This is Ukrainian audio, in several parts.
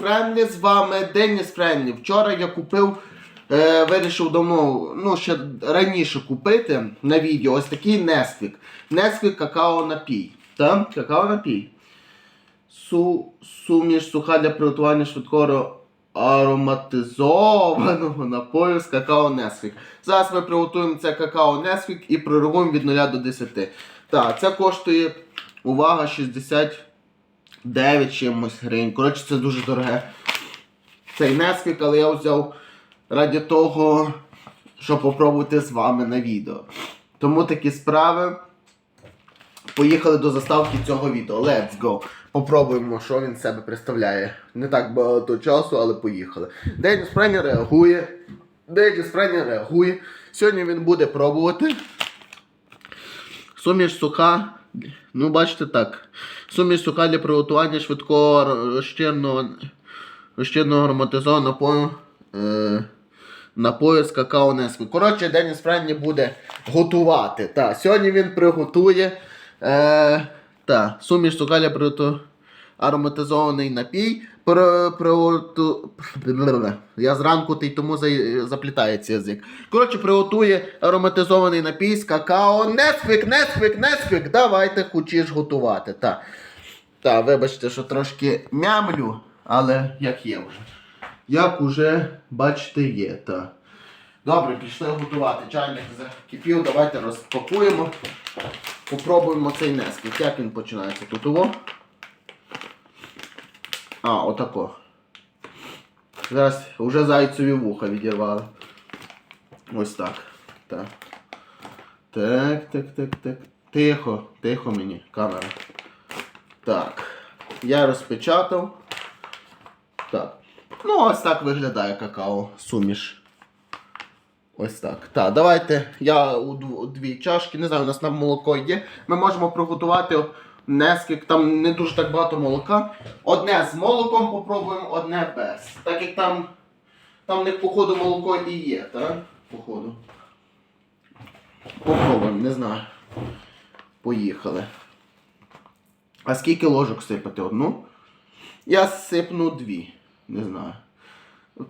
Френлі, з вами Деніс Френлі. Вчора я купив, е, вирішив давно, ну ще раніше купити на відео ось такий Несквік. Несквік какао напій. Та? Какао напій. Су, суміш суха для приготування швидкого ароматизованого напою з какао Несквік. Зараз ми приготуємо це какао Несквік і прорахуємо від 0 до 10. Так, це коштує, увага, 69 чимось гривень. Коротше, це дуже дороге. Цей Несквік, але я взяв раді того, щоб попробувати з вами на відео. Тому такі справи. Поїхали до заставки цього відео. Let's go. Попробуємо, що він себе представляє. Не так багато часу, але поїхали. Деніс Френі реагує. Деніс Френі реагує. Сьогодні він буде пробувати. Суміш суха. Ну, бачите так. Суміш сухалі приготування швидкого розчинного, розчинного ароматизованого напою. Е, напою з какао неску. Коротше, Деніс Френні буде готувати. Та, сьогодні він приготує е, та, суміш для приготування ароматизований напій. Про, приготу... Я зранку й тому за- заплітається язик. Коротше, приготує ароматизований напій з какао. Несфік, Несфік, Несфік. Давайте хочеш готувати. Та. Та, вибачте, що трошки мямлю, але як є вже. Як уже, бачите, є. Та. Добре, пішли готувати. Чайник закипів, давайте розпакуємо. Попробуємо цей несквік. Як він починається? Тут ово? А, отако. Зараз вже зайцеві вуха відірвали. Ось так. Так. Так, так, так, так. Тихо, тихо мені, камера. Так. Я розпечатав. Так. Ну, ось так виглядає какао суміш. Ось так. Так, давайте я у дві чашки, не знаю, у нас там молоко є. Ми можемо приготувати нескільки, там не дуже так багато молока. Одне з молоком попробуємо, одне без. Так як там, там в походу, молоко і є, так? Походу. Попробуємо, не знаю. Поїхали. А скільки ложок сипати? Одну? Я сипну дві. Не знаю.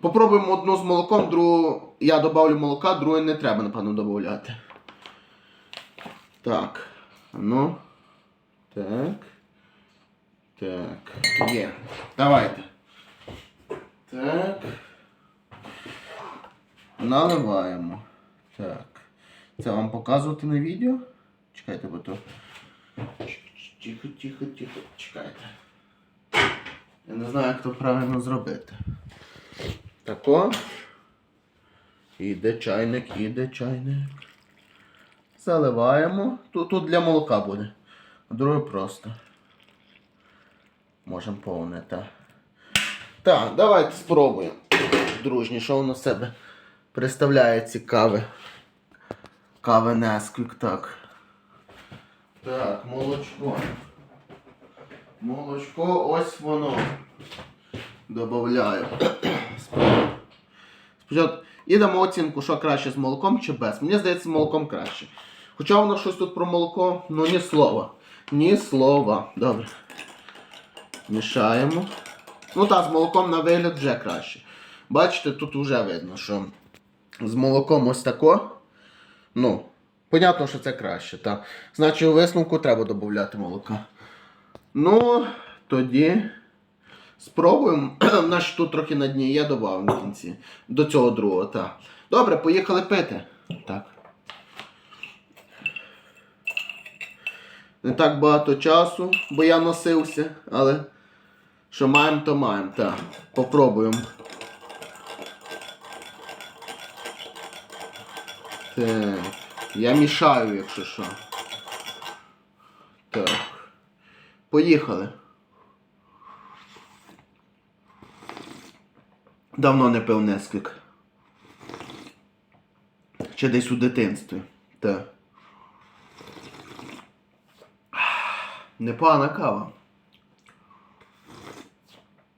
Попробуємо одну з молоком, другу я додавлю молока, другу не треба, напевно, додати. Так. Ну. Так. Так. Є. Давайте. Так. Наливаємо. Так. Це вам показувати на відео? Чекайте, бо то. Тихо, тихо, тихо. Чекайте. Я не знаю, як то правильно зробити. Тако. Іде чайник, іде чайник. Заливаємо. Тут, тут для молока буде. Друге просто. Можемо повне, так. Так, давайте спробуємо. Дружні, що воно себе представляє цікаве. Каве Несквік, так. Так, молочко. Молочко, ось воно. Добавляю. Спочатку і дамо оцінку, що краще з молоком чи без. Мені здається, з молоком краще. Хоча воно щось тут про молоко, ну ні слова. Ні слова. Добре. Мішаємо. Ну так, з молоком на вигляд вже краще. Бачите, тут вже видно, що з молоком ось тако. Ну, понятно, що це краще. Так. Значить, у висновку треба додати молока. Ну, тоді. Спробуємо. Наш тут трохи на дні я додав в кінці. До цього другого, так. Добре, поїхали пити. Так. Не так багато часу, бо я носився, але що маємо, то маємо. Так. Попробуємо. Так. Я мішаю, якщо що. Так. Поїхали. Давно не пив Несквік. Ще десь у дитинстві. Так. Непогана кава.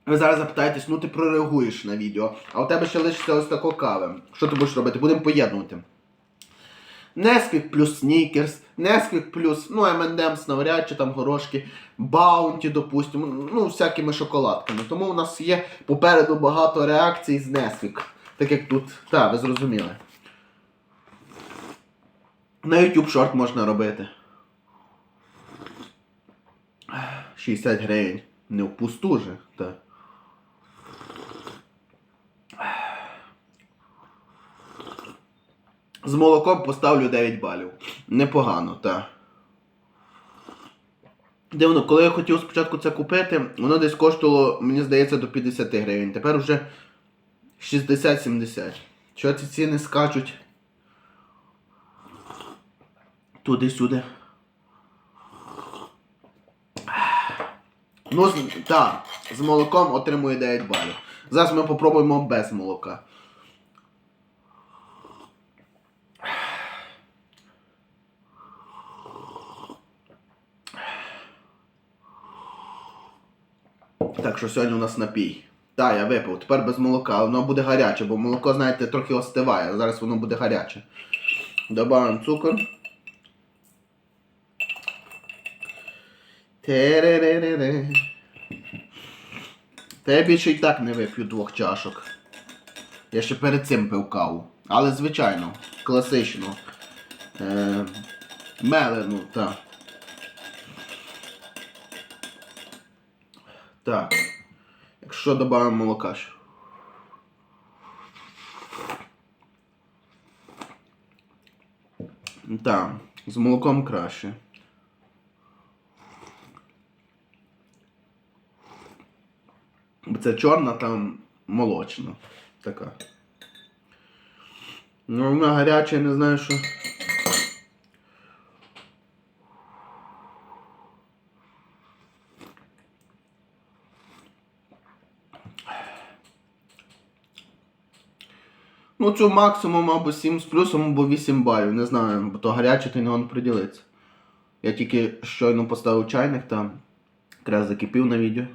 Ви зараз запитаєтесь, ну ти прореагуєш на відео, а у тебе ще лишиться ось тако кави. Що ти будеш робити? Будемо поєднувати. Несквік плюс снікерс, Несквік плюс, ну, M&M's навряд чи там горошки, Баунті, допустимо, ну, всякими шоколадками. Тому у нас є попереду багато реакцій з Несквік. Так як тут, так, ви зрозуміли. На YouTube шорт можна робити. 60 гривень. Не впусту же, так. З молоком поставлю 9 балів. Непогано, так. Дивно, коли я хотів спочатку це купити, воно десь коштувало, мені здається, до 50 гривень. Тепер вже 60-70. Чого ці ціни скачуть? Туди-сюди. Ну, з- так, з молоком отримує 9 балів. Зараз ми попробуємо без молока. Так що сьогодні у нас напій. Так, я випив, тепер без молока, воно буде гаряче, бо молоко, знаєте, трохи остиває, зараз воно буде гаряче. Добавимо цукор. Тереререре. Та я більше і так не вип'ю двох чашок. Я ще перед цим пив каву. Але звичайно, класично. Е, мелену, так. Так. Якщо додамо молока. Так, з молоком краще. Це чорна там молочна. Така. Ну, вона гаряча, я не знаю що. Ну, цю максимум або 7 з плюсом, або 8 балів. Не знаю, бо то гаряче, то не воно приділиться. Я тільки щойно поставив чайник там. Якраз закипів на відео.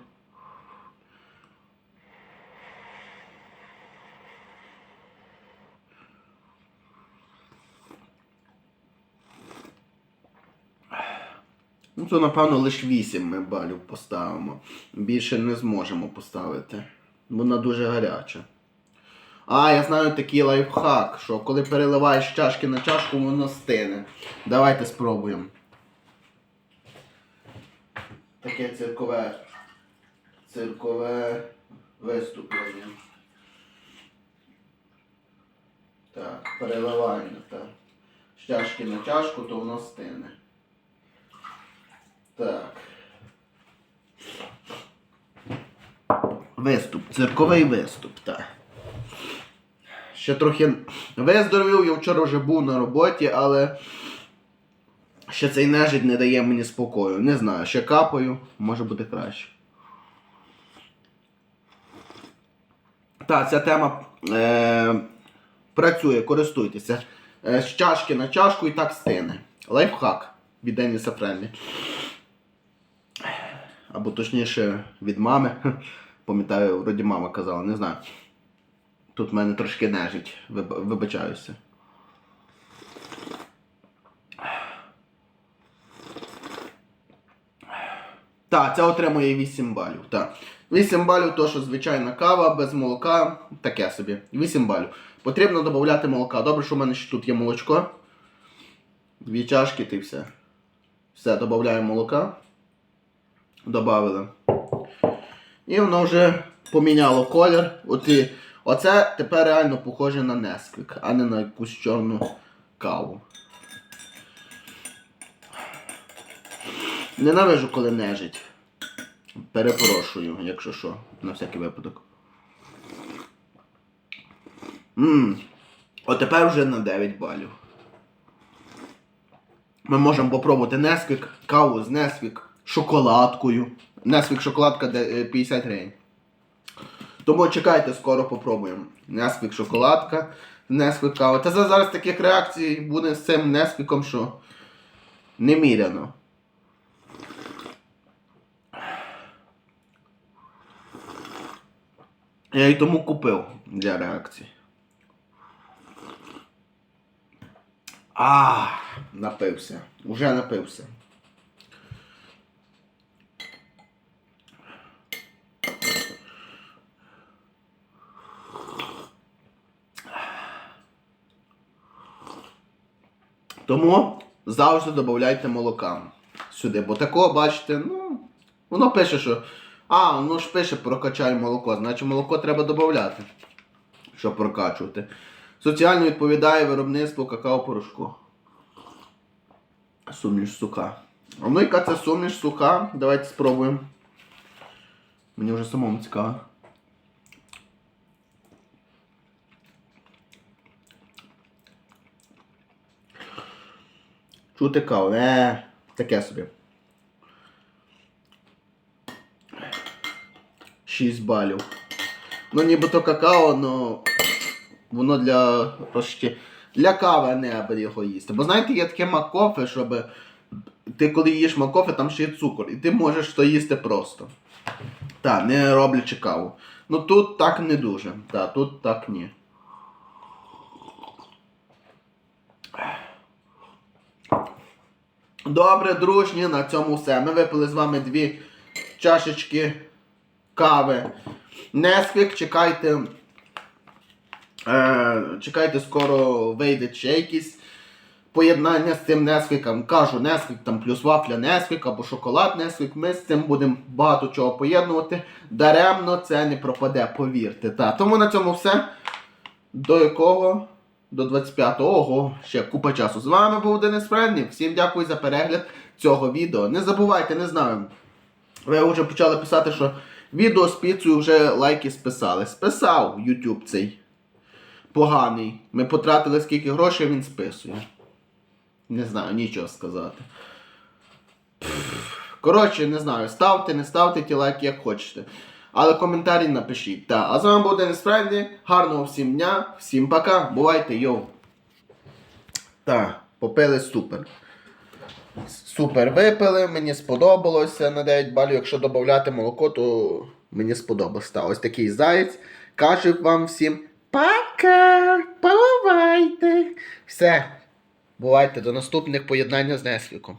То, напевно, лише 8 ми балів поставимо. Більше не зможемо поставити. Вона дуже гаряча. А, я знаю такий лайфхак, що коли переливаєш чашки на чашку, воно стине. Давайте спробуємо. Таке циркове. Циркове виступлення. Так, переливаємо, так. З чашки на чашку, то воно стине. Так. Виступ, цирковий виступ, так. Ще трохи виздоровів, я вчора вже був на роботі, але ще цей нежить не дає мені спокою. Не знаю, ще капаю, може бути краще. Так, ця тема е, працює, користуйтеся. Е, з чашки на чашку і так стине. Лайфхак від Деніса Френлі. Або точніше від мами. Пам'ятаю, вроді мама казала, не знаю. Тут в мене трошки нежить, вибачаюся. Так, це отримує 8 балів. Так. 8 балів, то що звичайна кава без молока, таке собі. 8 балів. Потрібно додати молока. Добре, що в мене ще тут є молочко. Дві чашки, ти все. Все, додаємо молока. Добавили. І воно вже поміняло колір. От і, оце тепер реально похоже на Несквік, а не на якусь чорну каву. Ненавижу, коли нежить. Перепрошую, якщо що, на всякий випадок. Ммм. От тепер вже на 9 балів. Ми можемо попробувати Несквік, каву з Несквік, шоколадкою. Несквік шоколадка е, 50 гривень. Тому чекайте, скоро попробуємо. Несквік шоколадка, Несквік кава. Та зараз таких реакцій буде з цим Несквіком, що неміряно. Я і тому купив для реакції. А, напився. Уже напився. Тому завжди додавайте молока сюди. Бо такого, бачите, ну, воно пише, що. А, воно ж пише прокачай молоко, значить молоко треба додати, щоб прокачувати. Соціально відповідає виробництво какао-порошку. Суміш суха. А ну яка це суміш суха? Давайте спробуємо. Мені вже самому цікаво. Чути каву. Е, таке собі. 6 балів. Ну, нібито какао, ну воно для трошки для кави, не аби його їсти. Бо знаєте, є таке макофе, щоб ти коли їш макофе, там ще є цукор, і ти можеш то їсти просто. Так, не роблячи каву. Ну тут так не дуже. Так, тут так ні. Добре, дружні, на цьому все. Ми випили з вами дві чашечки кави. Несквік, чекайте. Е, чекайте, скоро вийде ще якісь поєднання з цим Несквіком. Кажу, Несквік там плюс вафля Несквік або шоколад Несквік. Ми з цим будемо багато чого поєднувати. Даремно це не пропаде, повірте. Та. Тому на цьому все. До якого? До 25-го. Ого, ще купа часу. З вами був Денис Френдлі. Всім дякую за перегляд цього відео. Не забувайте, не знаю. Ви вже почали писати, що відео з піцею вже лайки списали. Списав YouTube цей поганий. Ми потратили скільки грошей, він списує. Не знаю, нічого сказати. Коротше, не знаю, ставте, не ставте ті лайки, як хочете. Але коментарі напишіть. Та. А з вами був Денис Френдлі. Гарного всім дня, всім пока. Бувайте, йоу. Так, попили супер. Супер випили, мені сподобалося на 9 балів. Якщо додати молоко, то мені сподобалося. Та, Ось такий заєць. Каже вам всім пока! Бувайте! Все. Бувайте до наступних поєднання з Несвіком.